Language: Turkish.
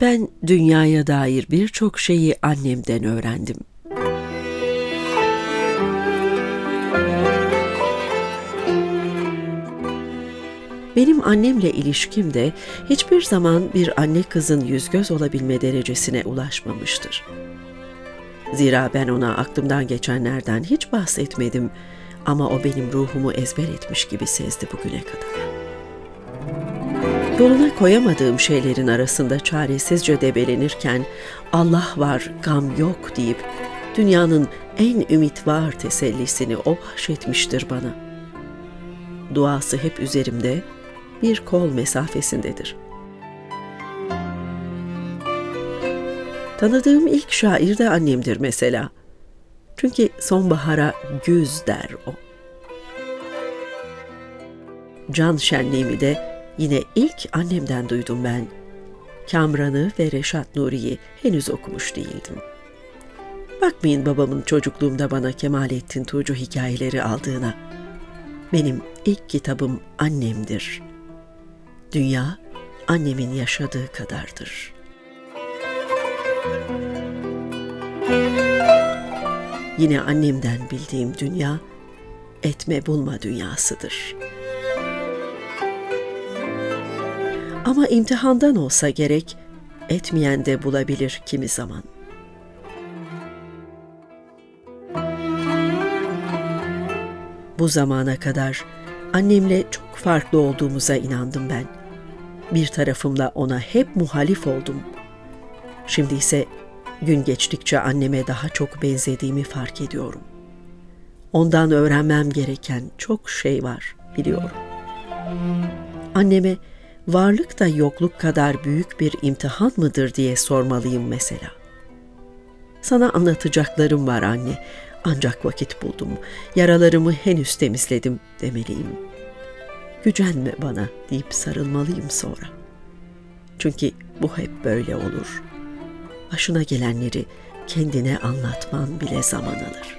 Ben dünyaya dair birçok şeyi annemden öğrendim. Benim annemle ilişkim de hiçbir zaman bir anne kızın yüz göz olabilme derecesine ulaşmamıştır. Zira ben ona aklımdan geçenlerden hiç bahsetmedim ama o benim ruhumu ezber etmiş gibi sezdi bugüne kadar. Yoluna koyamadığım şeylerin arasında çaresizce debelenirken Allah var, gam yok deyip dünyanın en ümit var tesellisini o bahşetmiştir bana. Duası hep üzerimde, bir kol mesafesindedir. Tanıdığım ilk şair de annemdir mesela. Çünkü sonbahara güz der o. Can şenliğimi de yine ilk annemden duydum ben. Kamran'ı ve Reşat Nuri'yi henüz okumuş değildim. Bakmayın babamın çocukluğumda bana Kemalettin Tuğcu hikayeleri aldığına. Benim ilk kitabım annemdir. Dünya annemin yaşadığı kadardır. Yine annemden bildiğim dünya etme bulma dünyasıdır.'' Ama imtihandan olsa gerek, etmeyen de bulabilir kimi zaman. Bu zamana kadar annemle çok farklı olduğumuza inandım ben. Bir tarafımla ona hep muhalif oldum. Şimdi ise gün geçtikçe anneme daha çok benzediğimi fark ediyorum. Ondan öğrenmem gereken çok şey var biliyorum. Anneme varlık da yokluk kadar büyük bir imtihan mıdır diye sormalıyım mesela. Sana anlatacaklarım var anne. Ancak vakit buldum. Yaralarımı henüz temizledim demeliyim. Gücenme bana deyip sarılmalıyım sonra. Çünkü bu hep böyle olur. Başına gelenleri kendine anlatman bile zaman alır.